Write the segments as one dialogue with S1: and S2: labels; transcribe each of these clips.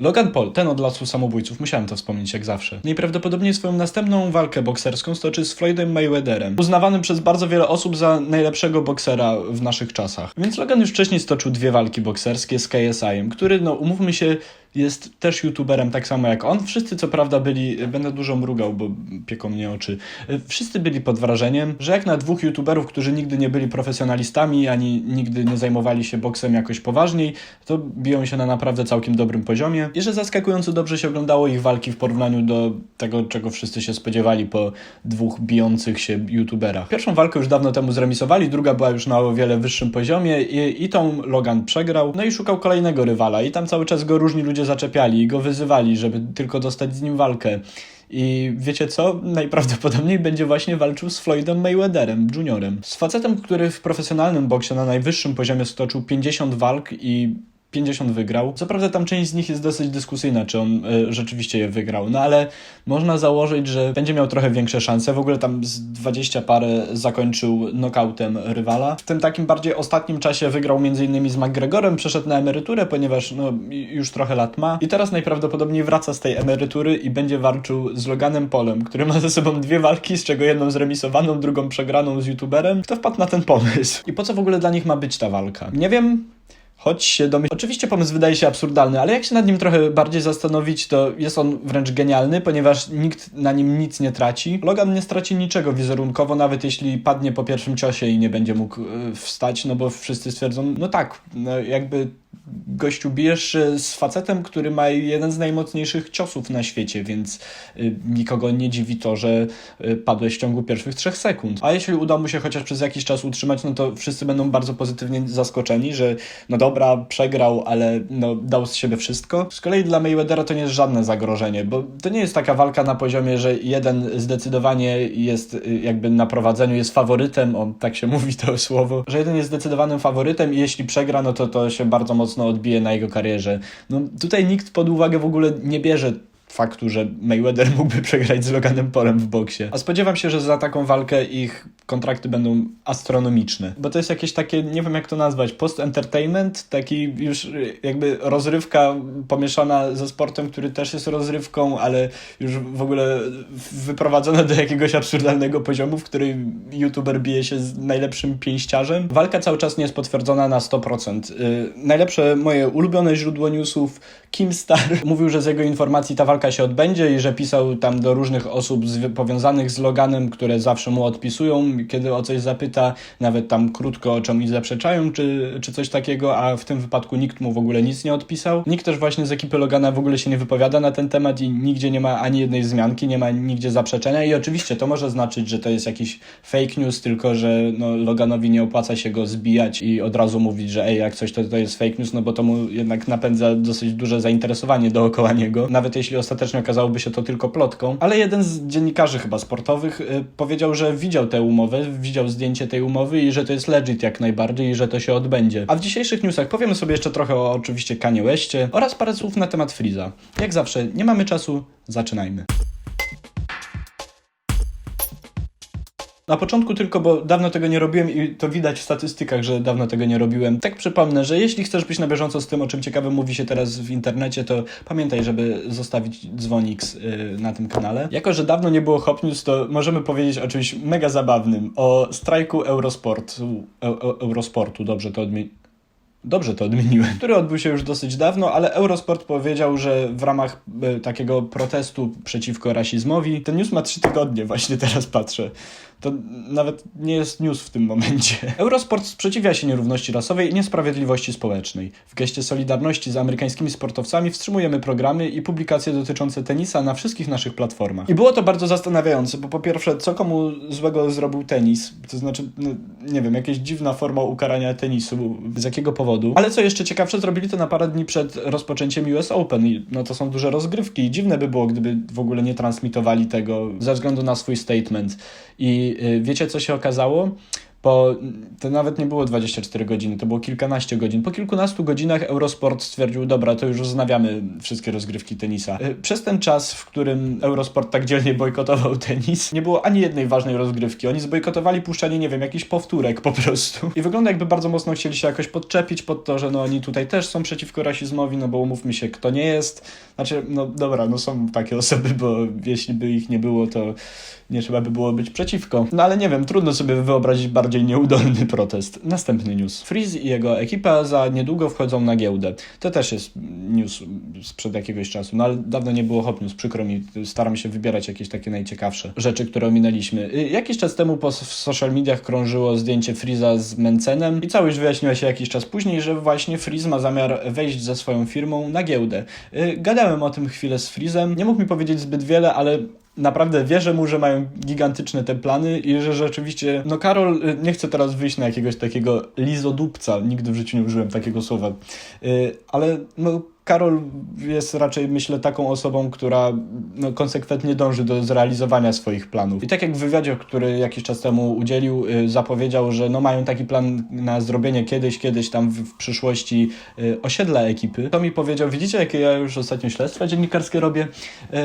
S1: Logan Paul, ten od lasu samobójców, musiałem to wspomnieć jak zawsze. Najprawdopodobniej swoją następną walkę bokserską stoczy z Floydem Mayweatherem, uznawanym przez bardzo wiele osób za najlepszego boksera w naszych czasach. Więc Logan już wcześniej stoczył dwie walki bokserskie z KSI-em, który, no umówmy się, jest też youtuberem tak samo jak on. Wszyscy co prawda byli, będę dużo mrugał, bo pieką mnie oczy, wszyscy byli pod wrażeniem, że jak na dwóch youtuberów, którzy nigdy nie byli profesjonalistami, ani nigdy nie zajmowali się boksem jakoś poważniej, to biją się na naprawdę całkiem dobrym poziomie i że zaskakująco dobrze się oglądało ich walki w porównaniu do tego, czego wszyscy się spodziewali po dwóch bijących się youtuberach. Pierwszą walkę już dawno temu zremisowali, druga była już na o wiele wyższym poziomie i, i tą Logan przegrał, no i szukał kolejnego rywala i tam cały czas go różni ludzie zaczepiali i go wyzywali, żeby tylko dostać z nim walkę. I wiecie co? Najprawdopodobniej będzie właśnie walczył z Floydem Mayweatherem, juniorem. Z facetem, który w profesjonalnym boksie na najwyższym poziomie stoczył 50 walk i 50 wygrał. Co prawda tam część z nich jest dosyć dyskusyjna, czy on y, rzeczywiście je wygrał, no ale można założyć, że będzie miał trochę większe szanse. W ogóle tam z 20 parę zakończył knockoutem rywala. W tym takim bardziej ostatnim czasie wygrał m.in. z McGregorem, przeszedł na emeryturę, ponieważ no, już trochę lat ma. I teraz najprawdopodobniej wraca z tej emerytury i będzie walczył z Loganem Polem, który ma ze sobą dwie walki, z czego jedną zremisowaną, drugą przegraną z youtuberem. Kto wpadł na ten pomysł? I po co w ogóle dla nich ma być ta walka? Nie wiem, Choć się domyślam. Oczywiście pomysł wydaje się absurdalny, ale jak się nad nim trochę bardziej zastanowić, to jest on wręcz genialny, ponieważ nikt na nim nic nie traci. Logan nie straci niczego wizerunkowo, nawet jeśli padnie po pierwszym ciosie i nie będzie mógł e, wstać, no bo wszyscy stwierdzą, no tak, no jakby gościu bijesz z facetem, który ma jeden z najmocniejszych ciosów na świecie, więc y, nikogo nie dziwi to, że y, padłeś w ciągu pierwszych trzech sekund. A jeśli uda mu się chociaż przez jakiś czas utrzymać, no to wszyscy będą bardzo pozytywnie zaskoczeni, że no dobra, przegrał, ale no dał z siebie wszystko. Z kolei dla Mayweathera to nie jest żadne zagrożenie, bo to nie jest taka walka na poziomie, że jeden zdecydowanie jest jakby na prowadzeniu, jest faworytem, on tak się mówi to słowo, że jeden jest zdecydowanym faworytem i jeśli przegra, no to to się bardzo mocno mocno odbije na jego karierze. No tutaj nikt pod uwagę w ogóle nie bierze faktu, że Mayweather mógłby przegrać z Loganem Polem w boksie. A spodziewam się, że za taką walkę ich kontrakty będą astronomiczne. Bo to jest jakieś takie, nie wiem jak to nazwać, post-entertainment, taki już jakby rozrywka pomieszana ze sportem, który też jest rozrywką, ale już w ogóle wyprowadzone do jakiegoś absurdalnego poziomu, w którym youtuber bije się z najlepszym pięściarzem. Walka cały czas nie jest potwierdzona na 100%. Yy, najlepsze moje ulubione źródło newsów, Kim Star, mówił, że z jego informacji ta walka walka się odbędzie i że pisał tam do różnych osób z, powiązanych z Loganem, które zawsze mu odpisują, kiedy o coś zapyta, nawet tam krótko o czymś zaprzeczają, czy, czy coś takiego, a w tym wypadku nikt mu w ogóle nic nie odpisał. Nikt też właśnie z ekipy Logana w ogóle się nie wypowiada na ten temat i nigdzie nie ma ani jednej wzmianki, nie ma nigdzie zaprzeczenia i oczywiście to może znaczyć, że to jest jakiś fake news, tylko że no, Loganowi nie opłaca się go zbijać i od razu mówić, że ej, jak coś to, to jest fake news, no bo to mu jednak napędza dosyć duże zainteresowanie dookoła niego. Nawet jeśli ostatecznie okazałoby się to tylko plotką, ale jeden z dziennikarzy chyba sportowych y, powiedział, że widział tę umowę, widział zdjęcie tej umowy i że to jest legit jak najbardziej i że to się odbędzie. A w dzisiejszych newsach powiemy sobie jeszcze trochę o oczywiście Kanye Westie oraz parę słów na temat Freeza. Jak zawsze, nie mamy czasu, zaczynajmy. Na początku tylko, bo dawno tego nie robiłem i to widać w statystykach, że dawno tego nie robiłem. Tak przypomnę, że jeśli chcesz być na bieżąco z tym, o czym ciekawe mówi się teraz w internecie, to pamiętaj, żeby zostawić dzwonik yy, na tym kanale. Jako, że dawno nie było Hop News, to możemy powiedzieć o czymś mega zabawnym. O strajku Eurosportu. E Eurosportu, dobrze to odmienię. Dobrze to odmieniłem, który odbył się już dosyć dawno, ale Eurosport powiedział, że w ramach e, takiego protestu przeciwko rasizmowi, ten news ma trzy tygodnie, właśnie teraz patrzę. To nawet nie jest news w tym momencie. Eurosport sprzeciwia się nierówności rasowej i niesprawiedliwości społecznej. W geście solidarności z amerykańskimi sportowcami wstrzymujemy programy i publikacje dotyczące tenisa na wszystkich naszych platformach. I było to bardzo zastanawiające, bo po pierwsze, co komu złego zrobił tenis? To znaczy, no, nie wiem, jakaś dziwna forma ukarania tenisu. Z jakiego powodu? Ale co jeszcze ciekawsze, zrobili to na parę dni przed rozpoczęciem US Open i no to są duże rozgrywki i dziwne by było, gdyby w ogóle nie transmitowali tego ze względu na swój statement. I y, wiecie, co się okazało? Po, to nawet nie było 24 godziny, to było kilkanaście godzin. Po kilkunastu godzinach Eurosport stwierdził, dobra, to już wznawiamy wszystkie rozgrywki tenisa. Y, Przez ten czas, w którym Eurosport tak dzielnie bojkotował tenis, nie było ani jednej ważnej rozgrywki. Oni zbojkotowali puszczanie, nie wiem, jakichś powtórek po prostu. I wygląda jakby bardzo mocno chcieli się jakoś podczepić pod to, że no oni tutaj też są przeciwko rasizmowi, no bo umówmy się, kto nie jest. Znaczy, no dobra, no są takie osoby, bo jeśli by ich nie było, to nie trzeba by było być przeciwko. No ale nie wiem, trudno sobie wyobrazić bardziej nieudolny protest. Następny news. Freeze i jego ekipa za niedługo wchodzą na giełdę. To też jest news sprzed jakiegoś czasu, no ale dawno nie było hot news, przykro mi. Staram się wybierać jakieś takie najciekawsze rzeczy, które ominęliśmy. Y, Jakiś czas temu po, social mediach krążyło zdjęcie Freeza z Mencenem i całość wyjaśniła się jakiś czas później, że właśnie Freeze ma zamiar wejść ze swoją firmą na giełdę. Y, Gadałem o tym chwilę z Freezem. Nie mógł mi powiedzieć zbyt wiele, ale naprawdę wierzę mu, że mają gigantyczne te plany i że rzeczywiście, no Karol, y, nie chcę teraz wyjść na jakiegoś takiego lizodupca, nigdy w życiu nie użyłem takiego słowa, Y, ale no Karol jest raczej, myślę, taką osobą, która no, konsekwentnie dąży do zrealizowania swoich planów. I tak jak w wywiadzie, który jakiś czas temu udzielił, y, zapowiedział, że no, mają taki plan na zrobienie kiedyś, kiedyś tam w, w przyszłości y, osiedla ekipy, to mi powiedział, widzicie, jakie ja już ostatnio śledztwa dziennikarskie robię,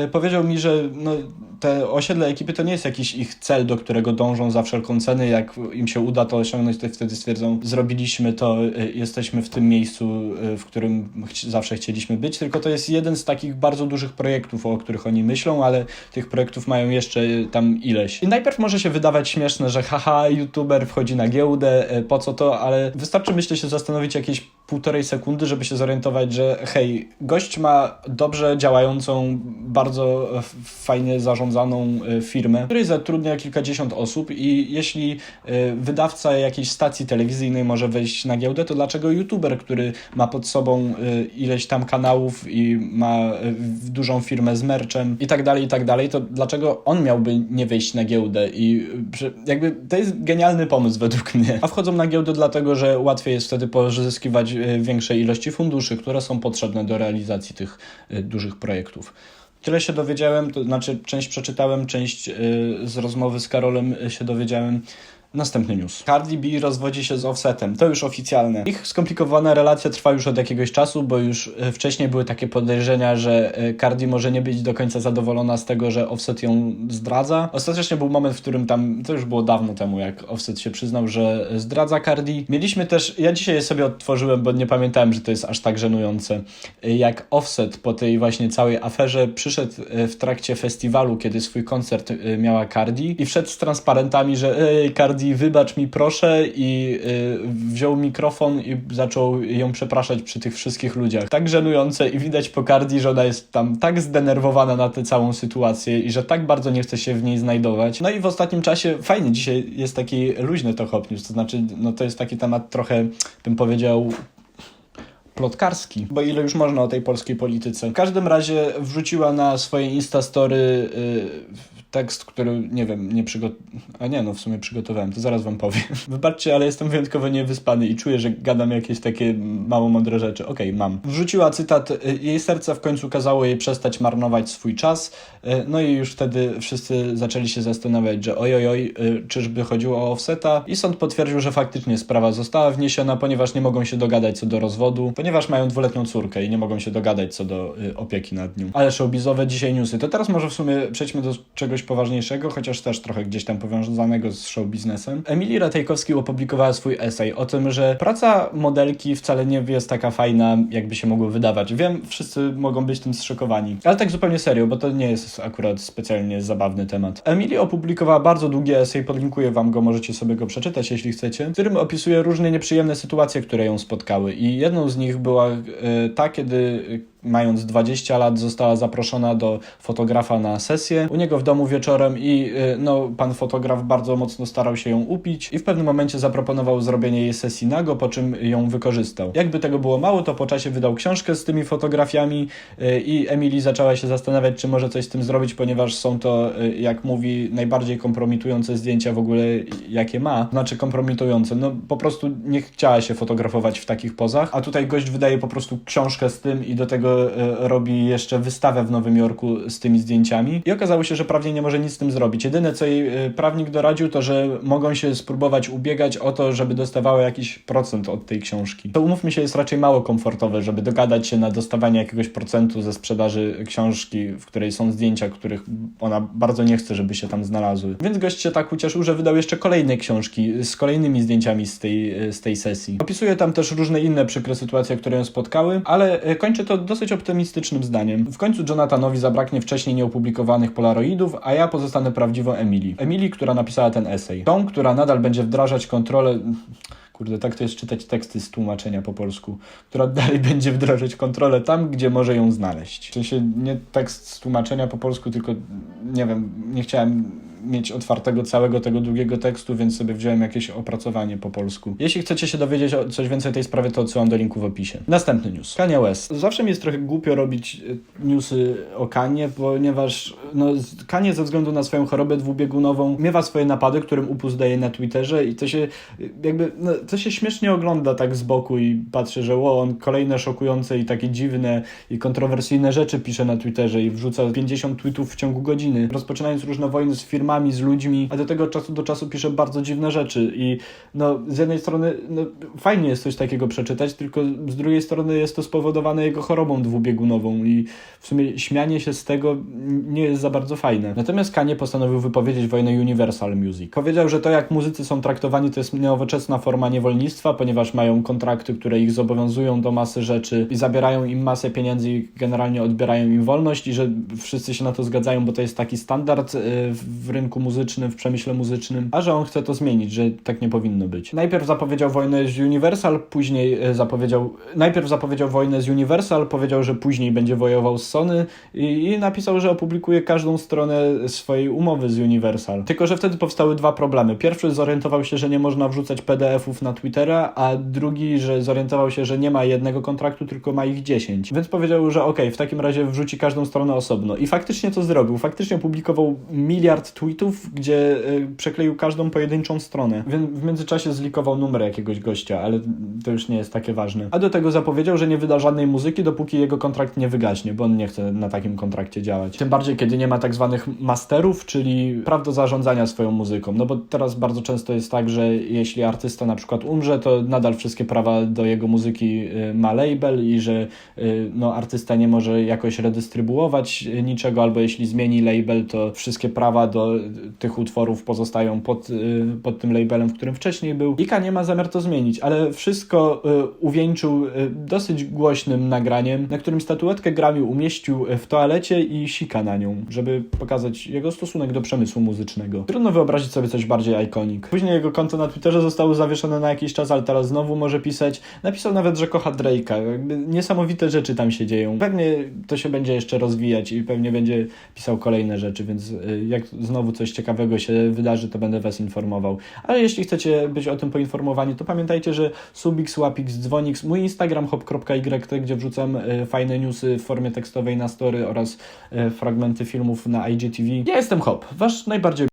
S1: y, powiedział mi, że no, te osiedle ekipy to nie jest jakiś ich cel, do którego dążą za wszelką cenę, jak im się uda to osiągnąć, to wtedy stwierdzą, zrobiliśmy to, y, jesteśmy w tym miejscu, y, w którym zawsze chcieliśmy być, tylko to jest jeden z takich bardzo dużych projektów, o których oni myślą, ale tych projektów mają jeszcze y, tam ileś. I najpierw może się wydawać śmieszne, że haha, youtuber wchodzi na giełdę, po co to, ale wystarczy myślę się zastanowić jakieś półtorej sekundy, żeby się zorientować, że hej, gość ma dobrze działającą, bardzo fajnie zarządzaną e, firmę, której zatrudnia kilkadziesiąt osób i jeśli e, wydawca jakiejś stacji telewizyjnej może wejść na giełdę, to dlaczego youtuber, który ma pod sobą e, ileś tam kanałów i ma dużą firmę z merchem i tak dalej, i tak dalej, to dlaczego on miałby nie wejść na giełdę i jakby to jest genialny pomysł według mnie. A wchodzą na giełdę dlatego, że łatwiej jest wtedy pozyskiwać e, większej ilości funduszy, które są potrzebne do realizacji tych dużych projektów. Tyle się dowiedziałem, to znaczy część przeczytałem, część e, z rozmowy z Karolem e, się dowiedziałem. Następny news. Cardi B rozwodzi się z Offsetem. To już oficjalne. Ich skomplikowana relacja trwa już od jakiegoś czasu, bo już e, wcześniej były takie podejrzenia, że e, Cardi może nie być do końca zadowolona z tego, że Offset ją zdradza. Ostatecznie był moment, w którym tam, to już było dawno temu, jak Offset się przyznał, że zdradza Cardi. Mieliśmy też, ja dzisiaj je sobie odtworzyłem, bo nie pamiętałem, że to jest aż tak żenujące, e, jak Offset po tej właśnie całej aferze przyszedł e, w trakcie festiwalu, kiedy swój koncert e, miała Cardi i wszedł z transparentami, że ej, Cardi, wybacz mi proszę i y, wziął mikrofon i zaczął ją przepraszać przy tych wszystkich ludziach. Tak żenujące i widać po Cardi, że ona jest tam tak zdenerwowana na tę całą sytuację i że tak bardzo nie chce się w niej znajdować. No i w ostatnim czasie fajnie, dzisiaj jest taki luźny to hop news, to znaczy no to jest taki temat trochę, bym powiedział, plotkarski, bo ile już można o tej polskiej polityce. W każdym razie wrzuciła na swoje Instastory y, tekst, który, nie wiem, nie przygotowałem, a nie, no w sumie przygotowałem, to zaraz wam powiem. Wybaczcie, ale jestem wyjątkowo niewyspany i czuję, że gadam jakieś takie mało mądre rzeczy. Okej, mam. Wrzuciła cytat, y, jej serce w końcu kazało jej przestać marnować swój czas, y, no i już wtedy wszyscy zaczęli się zastanawiać, że oj, oj, oj, y, czyżby chodziło o offseta i sąd potwierdził, że faktycznie sprawa została wniesiona, ponieważ nie mogą się dogadać co do rozwodu, ponieważ mają dwuletnią córkę i nie mogą się dogadać co do opieki nad nią. Ale showbizowe dzisiaj newsy. To teraz może w sumie przejdźmy do czegoś poważniejszego, chociaż też trochę gdzieś tam powiązanego z show biznesem. Emilii Ratajkowski opublikowała swój esej o tym, że praca modelki wcale nie jest taka fajna, jakby się mogło wydawać. Wiem, wszyscy mogą być tym zszokowani, ale tak zupełnie serio, bo to nie jest akurat specjalnie zabawny temat. Emily opublikowała bardzo długi esej, podlinkuję wam go, możecie sobie go przeczytać, jeśli chcecie, w którym opisuje różne nieprzyjemne sytuacje, które ją spotkały i jedną z nich była e, ta, kiedy mając 20 lat, została zaproszona do fotografa na sesję u niego w domu wieczorem i y, no, pan fotograf bardzo mocno starał się ją upić i w pewnym momencie zaproponował zrobienie jej sesji nago, po czym ją wykorzystał. Jakby tego było mało, to po czasie wydał książkę z tymi fotografiami y, i Emily zaczęła się zastanawiać, czy może coś z tym zrobić, ponieważ są to, y, jak mówi, najbardziej kompromitujące zdjęcia w ogóle, jakie ma. Znaczy kompromitujące, no po prostu nie chciała się fotografować w takich pozach, a tutaj gość wydaje po prostu książkę z tym i do tego tego e, robi jeszcze wystawę w Nowym Jorku z tymi zdjęciami i okazało się, że prawnie nie może nic z tym zrobić. Jedyne, co jej e, prawnik doradził, to, że mogą się spróbować ubiegać o to, żeby dostawała jakiś procent od tej książki. To umówmy się, jest raczej mało komfortowe, żeby dogadać się na dostawanie jakiegoś procentu ze sprzedaży książki, w której są zdjęcia, których ona bardzo nie chce, żeby się tam znalazły. Więc gość się tak ucieszył, że wydał jeszcze kolejne książki z kolejnymi zdjęciami z tej, z tej sesji. Opisuje tam też różne inne przykre sytuacje, które ją spotkały, ale e, kończy to dosyć optymistycznym zdaniem. W końcu Jonathanowi zabraknie wcześniej nieopublikowanych polaroidów, a ja pozostanę prawdziwą Emily. Emily, która napisała ten esej. Tą, która nadal będzie wdrażać kontrolę... Kurde, tak to jest czytać teksty z tłumaczenia po polsku, która dalej będzie wdrażać kontrolę tam, gdzie może ją znaleźć. W sensie nie tekst z tłumaczenia po polsku, tylko nie wiem, nie chciałem mieć otwartego całego tego długiego tekstu, więc sobie wziąłem jakieś opracowanie po polsku. Jeśli chcecie się dowiedzieć o coś więcej tej sprawie, to odsyłam do linku w opisie. Następny news. Kanye West. Zawsze mi jest trochę głupio robić e, newsy o Kanie, ponieważ no, Kanye ze względu na swoją chorobę dwubiegunową miewa swoje napady, którym upust daje na Twitterze i to się e, jakby, no, to się śmiesznie ogląda tak z boku i patrzę, że o, on kolejne szokujące i takie dziwne i kontrowersyjne rzeczy pisze na Twitterze i wrzuca 50 tweetów w ciągu godziny, rozpoczynając różne wojny z firmami, z ludźmi, a do tego czasu do czasu pisze bardzo dziwne rzeczy i no z jednej strony no, fajnie jest coś takiego przeczytać, tylko z drugiej strony jest to spowodowane jego chorobą dwubiegunową i w sumie śmianie się z tego nie jest za bardzo fajne. Natomiast Kanye postanowił wypowiedzieć wojnę Universal Music. Powiedział, że to jak muzycy są traktowani to jest nowoczesna forma niewolnictwa, ponieważ mają kontrakty, które ich zobowiązują do masy rzeczy i zabierają im masę pieniędzy i generalnie odbierają im wolność i że wszyscy się na to zgadzają, bo to jest taki standard y, w rynku muzycznym, w przemyśle muzycznym, a że on chce to zmienić, że tak nie powinno być. Najpierw zapowiedział wojnę z Universal, później y, zapowiedział, najpierw zapowiedział wojnę z Universal, powiedział, że później będzie wojował z Sony i, i napisał, że opublikuje każdą stronę swojej umowy z Universal. Tylko, że wtedy powstały dwa problemy. Pierwszy zorientował się, że nie można wrzucać PDF-ów na Twittera, a drugi, że zorientował się, że nie ma jednego kontraktu, tylko ma ich 10. Więc powiedział, że okej, w takim razie wrzuci każdą stronę osobno. I faktycznie to zrobił. Faktycznie opublikował miliard tweetów, gdzie y, przekleił każdą pojedynczą stronę. W międzyczasie zlikował numer jakiegoś gościa, ale to już nie jest takie ważne. A do tego zapowiedział, że nie wyda żadnej muzyki, dopóki jego kontrakt nie wygaśnie, bo on nie chce na takim kontrakcie działać. Tym bardziej, kiedy nie ma tak zwanych masterów, czyli praw do zarządzania swoją muzyką. No bo teraz bardzo często jest tak, że jeśli artysta na przykład umrze, to nadal wszystkie prawa do jego muzyki y, ma label i że y, no, artysta nie może jakoś redystrybuować niczego, albo jeśli zmieni label, to wszystkie prawa do tych utworów pozostają pod, y, pod tym labelem, w którym wcześniej był. Ika nie ma zamiar to zmienić, ale wszystko y, uwieńczył y, dosyć głośnym nagraniem, na którym statuetkę Grammy umieścił w toalecie i sika na nią, żeby pokazać jego stosunek do przemysłu muzycznego. Trudno wyobrazić sobie coś bardziej iconic. Później jego konto na Twitterze zostało zawieszone na jakiś czas, ale teraz znowu może pisać. Napisał nawet, że kocha Drake'a. Jakby niesamowite rzeczy tam się dzieją. Pewnie to się będzie jeszcze rozwijać i pewnie będzie pisał kolejne rzeczy, więc y, jak znowu coś ciekawego się wydarzy, to będę Was informował. Ale jeśli chcecie być o tym poinformowani, to pamiętajcie, że Subix, Łapix, Dzwonix, mój Instagram hop.yt, gdzie wrzucam y, fajne newsy w formie tekstowej na story oraz y, fragmenty filmów na IGTV. Ja jestem Hop, Wasz najbardziej